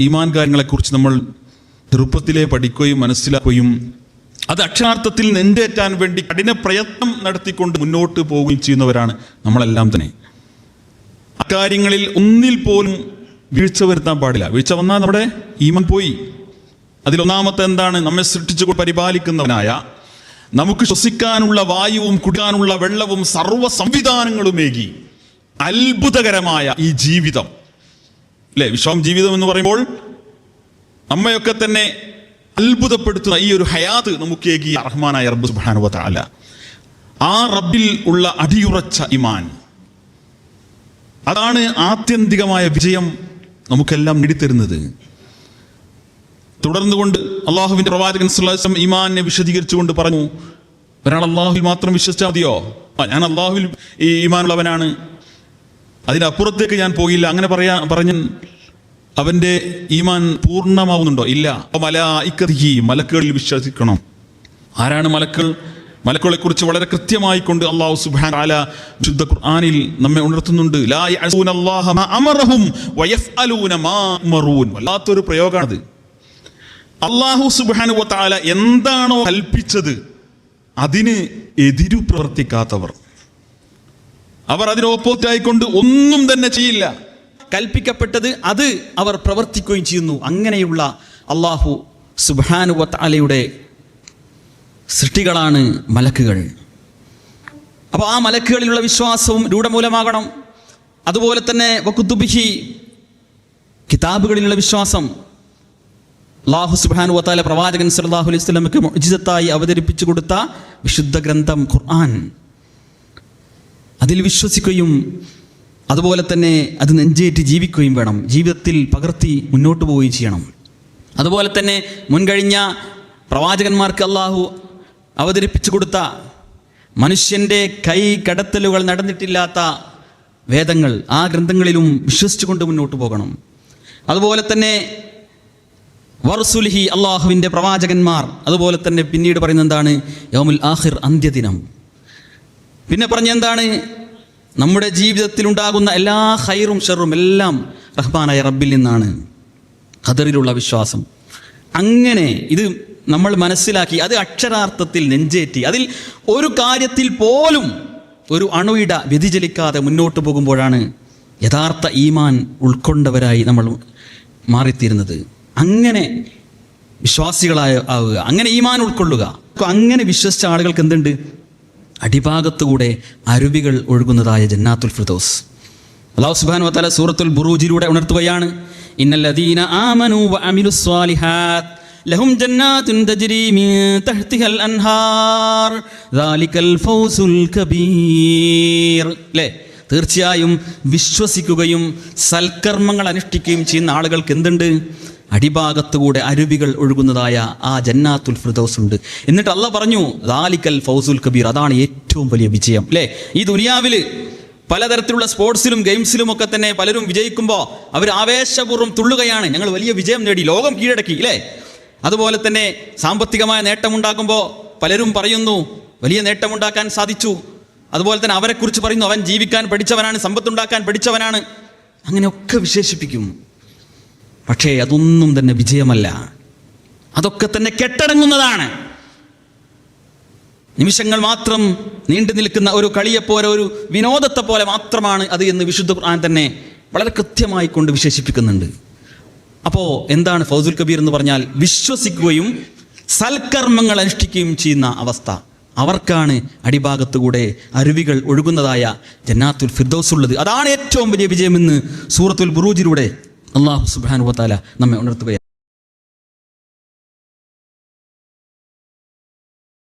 ഈമാൻ കാര്യങ്ങളെക്കുറിച്ച് നമ്മൾ ചെറുപ്പത്തിലെ പഠിക്കുകയും മനസ്സിലാക്കുകയും അത് അക്ഷരാർത്ഥത്തിൽ നെഞ്ചേറ്റാൻ വേണ്ടി കഠിന പ്രയത്നം നടത്തിക്കൊണ്ട് മുന്നോട്ട് പോവുകയും ചെയ്യുന്നവരാണ് നമ്മളെല്ലാം തന്നെ. അക്കാര്യങ്ങളിൽ ഒന്നിൽ പോലും വീഴ്ച വരുത്താൻ പാടില്ല. വീഴ്ച വന്നാൽ നമ്മുടെ ഈമൻ പോയി. അതിലൊന്നാമത്തെ എന്താണ്? നമ്മെ സൃഷ്ടിച്ചു പരിപാലിക്കുന്നവനായ നമുക്ക് ശ്വസിക്കാനുള്ള വായുവും കുടിക്കാനുള്ള വെള്ളവും സർവ സംവിധാനങ്ങളുമേകി അത്ഭുതകരമായ ഈ ജീവിതം. അല്ലെ വിശ്വാം ജീവിതം എന്ന് പറയുമ്പോൾ നമ്മയൊക്കെ തന്നെ അത്ഭുതപ്പെടുത്തുന്ന ഈ ഒരു ഹയാത്ത് നമുക്ക് ഏകി റഹ്മാനായ റബ്ബ് സുബ്ഹാനഹു തആല ആ റബ്ബിൽ ഉള്ള അടിയുറച്ച ഇമാൻ. അതാണ് ആത്യന്തികമായ വിജയം നമുക്കെല്ലാം നേടിത്തരുന്നത്. തുടർന്നുകൊണ്ട് അള്ളാഹുവിന്റെ പ്രവാചകൻ വസല്ലം ഈമാനെ വിശദീകരിച്ചുകൊണ്ട് പറഞ്ഞു ഒരാൾ അള്ളാഹുവിൽ മാത്രം വിശ്വസിച്ചാൽ മതിയോ? ഞാൻ അള്ളാഹുവിൽ ഈ ഈമാനുള്ളവനാണ് അതിനപ്പുറത്തേക്ക് ഞാൻ പോകില്ല. അങ്ങനെ പറയാ പറഞ്ഞ അവന്റെ ഈമാൻ പൂർണമാവുന്നുണ്ടോ? ഇല്ല. അപ്പൊ മലായിക്കതിഹി മലക്കുകളിൽ വിശ്വസിക്കണം. ആരാണ് മലക്കൾ? മലക്കുകളെ കുറിച്ച് വളരെ കൃത്യമായി കൊണ്ട് അള്ളാഹു സുബാൻ ആല ശുദ്ധ ഖുർആനിൽ നമ്മെ ഉണർത്തുന്നുണ്ട്. വല്ലാത്തൊരു പ്രയോഗമാണത് അള്ളാഹു സുബാനു വതആല എന്താണോ കൽപ്പിച്ചത് അതിന് എതിരു പ്രവർത്തിക്കാത്തവർ. അവർ അതിന് ഓപ്പോസിറ്റ് ആയിക്കൊണ്ട് ഒന്നും തന്നെ ചെയ്യില്ല. കൽപ്പിക്കപ്പെട്ടത് അത് അവർ പ്രവർത്തിക്കുകയും ചെയ്യുന്നു. അങ്ങനെയുള്ള അള്ളാഹു സുബാനുവത്ത് സൃഷ്ടികളാണ് മലക്കുകൾ. അപ്പോൾ ആ മലക്കുകളിലുള്ള വിശ്വാസവും രൂഢമൂലമാകണം. അതുപോലെ തന്നെ വക്കുത്തുബിഹി കിതാബുകളിലുള്ള വിശ്വാസം. അള്ളാഹു സുബാനു വത്താല പ്രവാചകൻ സല്ലാഹു അലൈഹി സ്വലമക്ക് മുജിതത്തായി അവതരിപ്പിച്ചു കൊടുത്ത വിശുദ്ധ ഗ്രന്ഥം ഖുർആൻ. അതിൽ വിശ്വസിക്കുകയും അതുപോലെ തന്നെ അത് നെഞ്ചേറ്റ് ജീവിക്കുകയും വേണം. ജീവിതത്തിൽ പകർത്തി മുന്നോട്ട് പോവുകയും ചെയ്യണം. അതുപോലെ തന്നെ മുൻകഴിഞ്ഞ പ്രവാചകന്മാർക്ക് അള്ളാഹു അവതരിപ്പിച്ചു കൊടുത്ത മനുഷ്യന്റെ കൈ കടത്തലുകൾ നടന്നിട്ടില്ലാത്ത വേദങ്ങൾ ആ ഗ്രന്ഥങ്ങളിലും വിശ്വസിച്ചുകൊണ്ട് മുന്നോട്ട് പോകണം. അതുപോലെ തന്നെ വർസുലിഹി അള്ളാഹുവിന്റെ പ്രവാചകന്മാർ അതുപോലെ തന്നെ പിന്നീട് പറയുന്നത് എന്താണ് യോമുൽ ആഹിർ അന്ത്യദിനം. പിന്നെ പറഞ്ഞെന്താണ് നമ്മുടെ ജീവിതത്തിൽ ഉണ്ടാകുന്ന എല്ലാ ഹൈറും ഷെറും എല്ലാം റഹ്മാനായ റബ്ബിൽ നിന്നാണ്. ഖദറിലുള്ള വിശ്വാസം. അങ്ങനെ ഇത് നമ്മൾ മനസ്സിലാക്കി അത് അക്ഷരാർത്ഥത്തിൽ നെഞ്ചേറ്റി അതിൽ ഒരു കാര്യത്തിൽ പോലും ഒരു അണുയിട വ്യതിചലിക്കാതെ മുന്നോട്ട് പോകുമ്പോഴാണ് യഥാർത്ഥ ഈമാൻ ഉൾക്കൊണ്ടവരായി നമ്മൾ മാറിത്തീരുന്നത്. അങ്ങനെ വിശ്വാസികളായ ആവുക അങ്ങനെ ഈമാൻ ഉൾക്കൊള്ളുക. അങ്ങനെ വിശ്വസിച്ച ആളുകൾക്ക് എന്തുണ്ട്? അടിഭാഗത്തുകൂടെ അരുവികൾ ഒഴുകുന്നതായ ജന്നാത്തുൽ ഫിർദോസ്. അള്ളാഹു സുബാൻ വത്താല സൂറത്തുൽ ബുറൂജിലൂടെ ഉണർത്തുകയാണ്. ഇന്നല്ലദീന സ്വാലിഹാത്ത് ലഹും ജന്നാത്തുൻ അൻഹാർ ഫൗസുൽ കബീർ. തീർച്ചയായും വിശ്വസിക്കുകയും സൽക്കർമ്മങ്ങൾ അനുഷ്ഠിക്കുകയും ചെയ്യുന്ന ആളുകൾക്ക് എന്തുണ്ട്? അടിഭാഗത്തുകൂടെ അരുവികൾ ഒഴുകുന്നതായ ആ ജന്നാത്തുൽ ഫിർദൗസ് ഉണ്ട്. എന്നിട്ട് അല്ല പറഞ്ഞു ദാലിക്കൽ ഫൗസുൽ കബീർ അതാണ് ഏറ്റവും വലിയ വിജയം അല്ലേ? ഈ ദുനിയാവിൽ പലതരത്തിലുള്ള സ്പോർട്സിലും ഗെയിംസിലും ഒക്കെ തന്നെ പലരും വിജയിക്കുമ്പോൾ അവർ ആവേശപൂർവം തുള്ളുകയാണ്. ഞങ്ങൾ വലിയ വിജയം നേടി ലോകം കീഴടക്കി അല്ലേ? അതുപോലെ തന്നെ സാമ്പത്തികമായ നേട്ടമുണ്ടാക്കുമ്പോൾ പലരും പറയുന്നു വലിയ നേട്ടമുണ്ടാക്കാൻ സാധിച്ചു. അതുപോലെ തന്നെ അവരെക്കുറിച്ച് പറയുന്നു അവൻ ജീവിക്കാൻ പഠിച്ചവനാണ് സമ്പത്തുണ്ടാക്കാൻ പഠിച്ചവനാണ്. അങ്ങനെയൊക്കെ വിശേഷിപ്പിക്കും. പക്ഷേ അതൊന്നും തന്നെ വിജയമല്ല. അതൊക്കെ തന്നെ കെട്ടടങ്ങുന്നതാണ്. നിമിഷങ്ങൾ മാത്രം നീണ്ടു നിൽക്കുന്ന ഒരു കളിയെപ്പോലെ ഒരു വിനോദത്തെ പോലെ മാത്രമാണ് അത് എന്ന് വിശുദ്ധ ഖുർആൻ തന്നെ വളരെ കൃത്യമായി കൊണ്ട് വിശേഷിപ്പിക്കുന്നുണ്ട്. അപ്പോൾ എന്താണ് ഫൗസുൽ കബീർ എന്ന് പറഞ്ഞാൽ വിശ്വസിക്കുകയും സൽക്കർമ്മങ്ങൾ അനുഷ്ഠിക്കുകയും ചെയ്യുന്ന അവസ്ഥ. അവർക്കാണ് അടിഭാഗത്തുകൂടെ അരുവികൾ ഒഴുകുന്നതായ ജന്നാത്തുൽ ഫിർദോസ് ഉള്ളത് അതാണ് ഏറ്റവും വലിയ വിജയമെന്ന് സൂറത്തുൽ ബുറൂജിലൂടെ അള്ളാഹു സുബാനുവത്താല നമ്മെ ഉണർത്തുകയാണ്